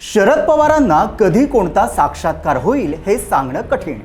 शरद पवारांना कधी कोणता साक्षात्कार होईल हे सांगणं कठीण.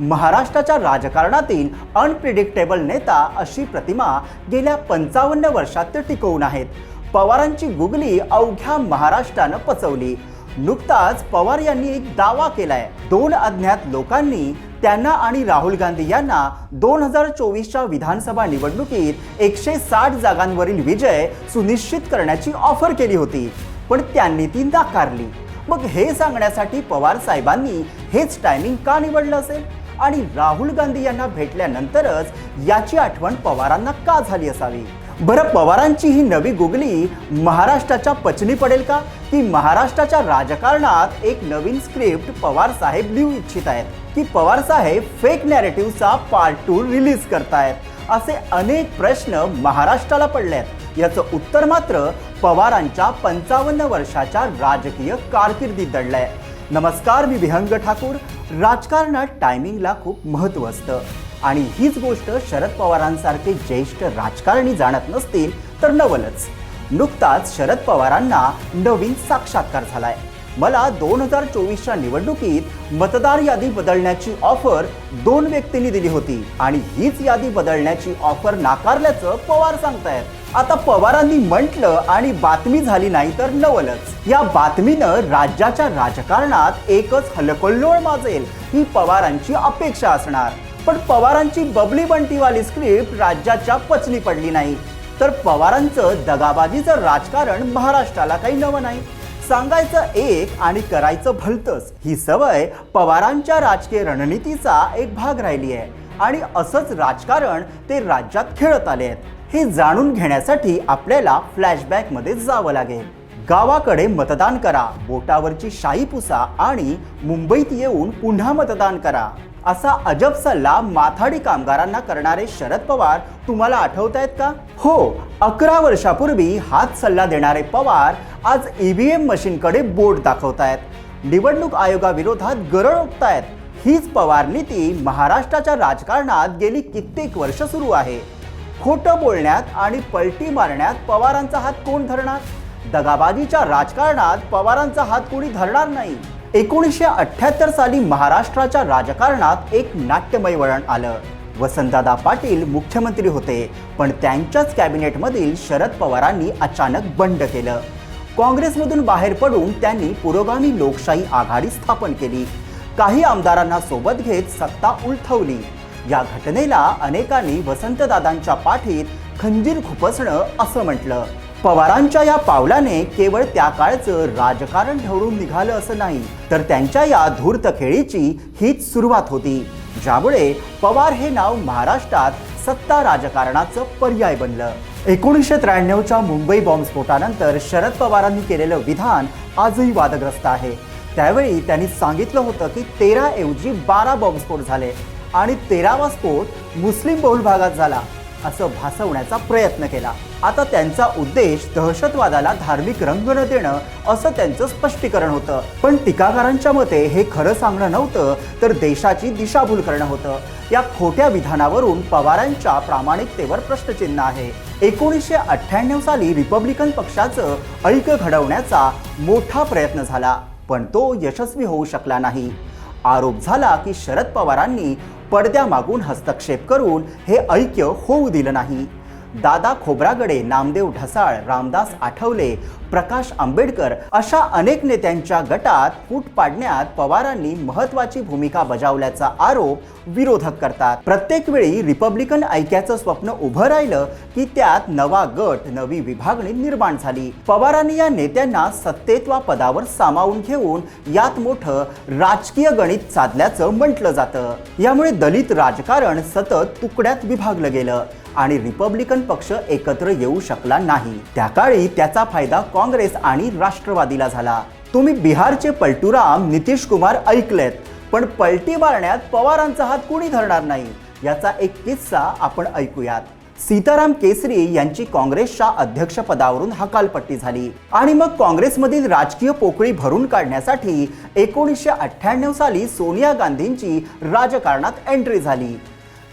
महाराष्ट्राच्या राजकारणातील अनप्रिडिक्टेबल नेता अशी प्रतिमा गेल्या पंचावन्न वर्षात ते टिकवून आहेत. पवारांची गुगली अवघ्या महाराष्ट्रानं पचवली. नुकताच पवार यांनी एक दावा केलाय. दोन अज्ञात लोकांनी त्यांना आणि राहुल गांधी यांना दोन हजार चोवीसच्या विधानसभा निवडणुकीत एकशे साठ जागांवरील विजय सुनिश्चित करण्याची ऑफर केली होती. पण त्यांनी ती नाकारली. मग हे सांगण्यासाठी पवार साहेबांनी हेच टायमिंग का निवडलं असेल? आणि राहुल गांधी यांना भेटल्यानंतरच याची आठवण पवारांना का झाली असावी? बरं पवारांची ही नवी गुगली महाराष्ट्राच्या पचनी पडेल का? की महाराष्ट्राच्या राजकारणात एक नवीन स्क्रिप्ट पवार साहेब लिहू इच्छित आहेत की पवार साहेब फेक नॅरेटिव्हचा पार्ट टू रिलीज करतायत? असे अनेक प्रश्न महाराष्ट्राला पडले आहेत याचं उत्तर मात्र पवारांच्या पंचावन्न वर्षाच्या राजकीय कारकिर्दीत दडलंय. नमस्कार मी विहंग ठाकूर. राजकारणात टायमिंगला खूप महत्त्व असतं. आणि हीच गोष्ट शरद पवारांसारखे ज्येष्ठ राजकारणी जाणत नसतील तर नवलच. नुकताच शरद पवारांना नवीन साक्षात्कार झालाय. मला दोन हजार चोवीसच्या निवडणुकीत मतदार यादी बदलण्याची ऑफर दोन व्यक्तींनी दिली होती. आणि हीच यादी बदलण्याची ऑफर नाकारल्याचं पवार सांगतायत. आता पवारांनी म्हटलं आणि बातमी झाली नाही तर नवलच. या बातमीनं राज्याच्या राजकारणात एकच हलकल्लोळ माजेल ही पवारांची अपेक्षा असणार. पण पवारांची बबली बंटीवाली स्क्रिप्ट राज्याच्या पचनी पडली नाही. तर पवारांचं दगाबाजीचं राजकारण महाराष्ट्राला काही नवं नाही. सांगायचं एक आणि करायचं भलतंच ही सवय पवारांच्या राजकीय रणनीतीचा एक भाग राहिली आहे. आणि असंच राजकारण ते राज्यात खेळत आले आहेत हे जाणून घेण्यासाठी आपल्याला फ्लॅशबॅकमध्ये जावं लागेल. गावाकडे मतदान करा बोटावरची शाई पुसा आणि मुंबईत येऊन पुन्हा मतदान करा. असा अजब सल्ला माथाडी कामगारांना करणारे शरद पवार तुम्हाला आठवत आहेत का? हो अकरा वर्षापूर्वी हाच सल्ला देणारे पवार आज ईव्हीएम मशीनकडे बोट दाखवतायत. निवडणूक आयोगाविरोधात गरळ ओकतायत. हीच पवार नीती महाराष्ट्राच्या राजकारणात गेली कित्येक वर्ष सुरू आहे. खोटं बोलण्यात आणि पलटी मारण्यात पवारांचा हात कोण धरणार? दगाबाजीच्या राजकारणात पवारांचा हात कोणी धरणार नाही. एकोणीसशे अठ्ठ्याहत्तर साली महाराष्ट्राच्या राजकारणात एक नाट्यमय वळण आलं. वसंतदादा पाटील मुख्यमंत्री होते पण त्यांच्याच कॅबिनेटमधील शरद पवारांनी अचानक बंड केलं. काँग्रेसमधून बाहेर पडून त्यांनी पुरोगामी लोकशाही आघाडी स्थापन केली. काही आमदारांना सोबत घेत सत्ता उलथवली. या घटनेला अनेकांनी वसंतदादांच्या पाठीत खंजीर खुपसणं असं म्हटलं. पवारांच्या या पावलाने केवळ त्या काळचं राजकारण ढवळून निघालं असं नाही तर त्यांच्या या धूर्त खेळीची हीच सुरुवात होती ज्यामुळे पवार हे नाव महाराष्ट्रात सत्ता राजकारणाचं पर्याय बनलं. एकोणीसशे त्र्याण्णवच्या मुंबई बॉम्बस्फोटानंतर शरद पवारांनी केलेलं विधान आजही वादग्रस्त आहे. त्यावेळी त्यांनी सांगितलं होतं की तेरा ऐवजी बारा बॉम्बस्फोट झाले. आणि तेरावा स्फोट मुस्लिम बहुल भागात झाला असं भासवण्याचा प्रयत्न केला. आता त्यांचा उद्देश दहशतवादाला धार्मिक रंग न देणं असं त्यांचं स्पष्टीकरण होतं. पण टीकाकारांच्या मते हे खरं सांगणं नव्हतं तर देशाची दिशाभूल करणं होतं. या खोट्या विधानावरून पवारांच्या प्रामाणिकतेवर प्रश्नचिन्ह आहे. एकोणीसशे अठ्ठ्याण्णव साली रिपब्लिकन पक्षाचं ऐक घडवण्याचा मोठा प्रयत्न झाला पण तो यशस्वी होऊ शकला नाही. आरोप झाला की शरद पवारांनी पडद्यामागून हस्तक्षेप करून हे ऐक्य होऊ दिलं नाही. दादा खोब्रागडे नामदेव ढसाळ रामदास आठवले प्रकाश आंबेडकर अशा अनेक नेत्यांच्या गटात फूट पाडण्यात पवारांनी महत्वाची भूमिका बजावल्याचा आरोप विरोधक करतात. प्रत्येक वेळी रिपब्लिकन ऐक्याचं स्वप्न उभं राहिलं की त्यात नवा गट नवी विभागणी निर्माण झाली. पवारांनी या नेत्यांना सत्तेत्वा पदावर सामावून घेऊन यात मोठं राजकीय गणित साधल्याचं म्हटलं जातं. यामुळे दलित राजकारण सतत तुकड्यात विभागलं गेलं आणि रिपब्लिकन पक्ष एकत्र येऊ शकला नाही. त्या काळी त्याचा फायदा काँग्रेस आणि राष्ट्रवादीला झाला. तुम्ही बिहारचे पलटूराम नितीश कुमार ऐकलेत पण पलटी मारण्यात पवारांचा हात कुणी धरणार नाही याचा एक किस्सा आपण ऐकूयात. सीताराम केसरी यांची काँग्रेसच्या अध्यक्षपदावरून हकालपट्टी झाली आणि मग काँग्रेसमधील राजकीय पोकळी भरून काढण्यासाठी एकोणीसशे अठ्ठ्याण्णव साली सोनिया गांधींची राजकारणात एंट्री झाली.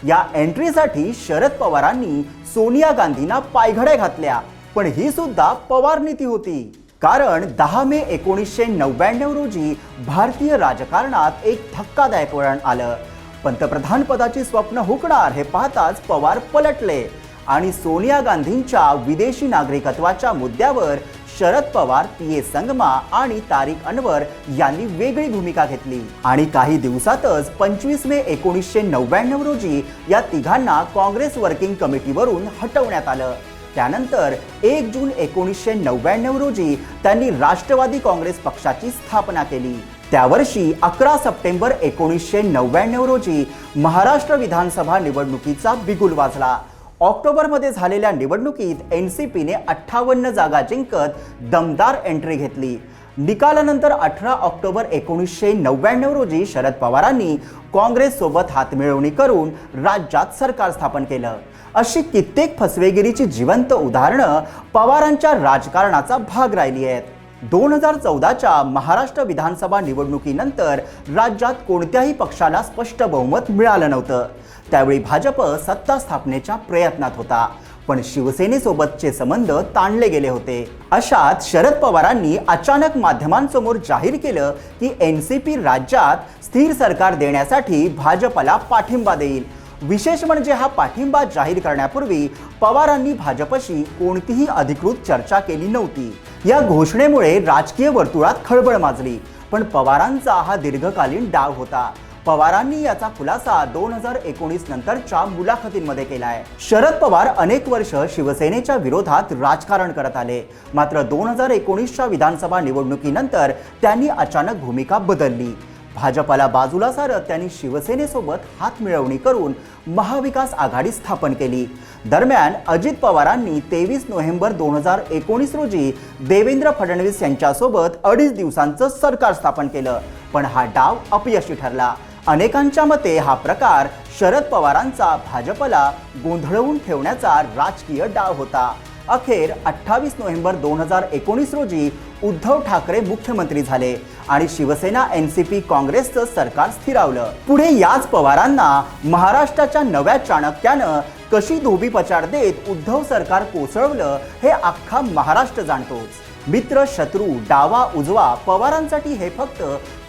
या एंट्रीसाठी शरद पवारांनी सोनिया गांधींना पायघड्या घातल्या. पण ही सुद्धा पवार नीती होती. कारण दहा मे एकोणीसशे नव्याण्णव रोजी भारतीय राजकारणात एक धक्कादायक वळण आलं. पंतप्रधान पदाची स्वप्न हुकणार हे पाहताच पवार पलटले आणि सोनिया गांधींच्या विदेशी नागरिकत्वाच्या मुद्द्यावर शरद पवार पी. ए. संगमा आणि तारिक अनवर यांनी वेगळी भूमिका घेतली. आणि काही दिवसातच पंचवीस मे एकोणीसशे नव्याण्णव रोजी या तिघांना काँग्रेस वर्किंग कमिटीवरून हटवण्यात आलं. त्यानंतर एक जून एकोणीसशे नव्याण्णव रोजी त्यांनी राष्ट्रवादी काँग्रेस पक्षाची स्थापना केली. त्या वर्षी अकरा सप्टेंबर एकोणीसशे नव्याण्णव रोजी महाराष्ट्र विधानसभा निवडणुकीचा बिगुल वाजला. ऑक्टोबरमध्ये झालेल्या निवडणुकीत एन सी पीने अठ्ठावन्न जागा जिंकत दमदार एंट्री घेतली. निकालानंतर अठरा ऑक्टोबर एकोणीसशे नव्याण्णव रोजी शरद पवारांनी काँग्रेससोबत हातमिळवणी करून राज्यात सरकार स्थापन केलं. अशी कित्येक फसवेगिरीची जिवंत उदाहरणं पवारांच्या राजकारणाचा भाग राहिली आहेत. दोन हजार चौदाच्या महाराष्ट्र विधानसभा निवडणुकीनंतर राज्यात कोणत्याही पक्षाला स्पष्ट बहुमत मिळालं नव्हतं. त्यावेळी भाजप सत्ता स्थापनेच्या प्रयत्नात होता. पण शिवसेनेसोबतचे संबंध ताणले गेले होते. अशात शरद पवारांनी अचानक माध्यमांसमोर जाहीर केलं की एन सी पी राज्यात स्थिर सरकार देण्यासाठी भाजपला पाठिंबा देईल. विशेष म्हणजे हा पाठिंबा जाहीर करण्यापूर्वी पवारांनी भाजपशी कोणतीही अधिकृत चर्चा केली नव्हती. या घोषणेमुळे राजकीय वर्तुळात खळबळ माजली. पण पवारांचा हा दीर्घकालीन डाव होता. पवारांनी याचा खुलासा दोन हजार एकोणीस नंतरच्या मुलाखतींमध्ये केलाय. शरद पवार अनेक वर्ष शिवसेनेच्या विरोधात राजकारण करत आले. मात्र दोन हजार एकोणीसच्या विधानसभा निवडणुकीनंतर त्यांनी अचानक भूमिका बदलली. भाजपाला बाजूला सारत त्यांनी शिवसेनेसोबत हात मिळवणी करून महाविकास आघाडी स्थापन केली. दरम्यान अजित पवारांनी तेवीस नोव्हेंबर दोन हजार एकोणीस रोजी देवेंद्र फडणवीस यांच्यासोबत अडीच दिवसांचं सरकार स्थापन केलं पण हा डाव अपयशी ठरला. अनेकांच्या मते हा प्रकार शरद पवारांचा भाजपला गोंधळवून ठेवण्याचा राजकीय डाव होता. अखेर अठ्ठावीस नोव्हेंबर दोन हजार एकोणीस रोजी उद्धव ठाकरे मुख्यमंत्री झाले आणि शिवसेना एन सी पी काँग्रेसचं सरकार स्थिरावलं. पुढे याच पवारांना महाराष्ट्राच्या नव्या चाणक्यानं कशी धोबीपचार देत उद्धव सरकार कोसळवलं हे अख्खा महाराष्ट्र जाणतोच. मित्र शत्रू डावा उजवा पवारांसाठी हे फक्त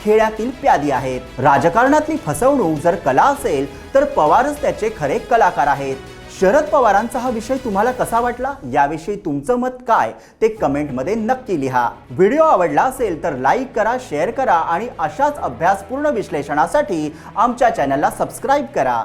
खेळातील प्यादी आहेत. राजकारणातली फसवणूक जर कला असेल तर पवारच त्याचे खरे कलाकार आहेत. शरद पवारांचा हा विषय तुम्हाला कसा वाटला? याविषयी तुमचं मत काय? ते कमेंटमध्ये नक्की लिहा. व्हिडिओ आवडला असेल तर लाईक करा शेअर करा आणि अशाच अभ्यासपूर्ण विश्लेषणासाठी आमच्या चॅनलला सबस्क्राईब करा.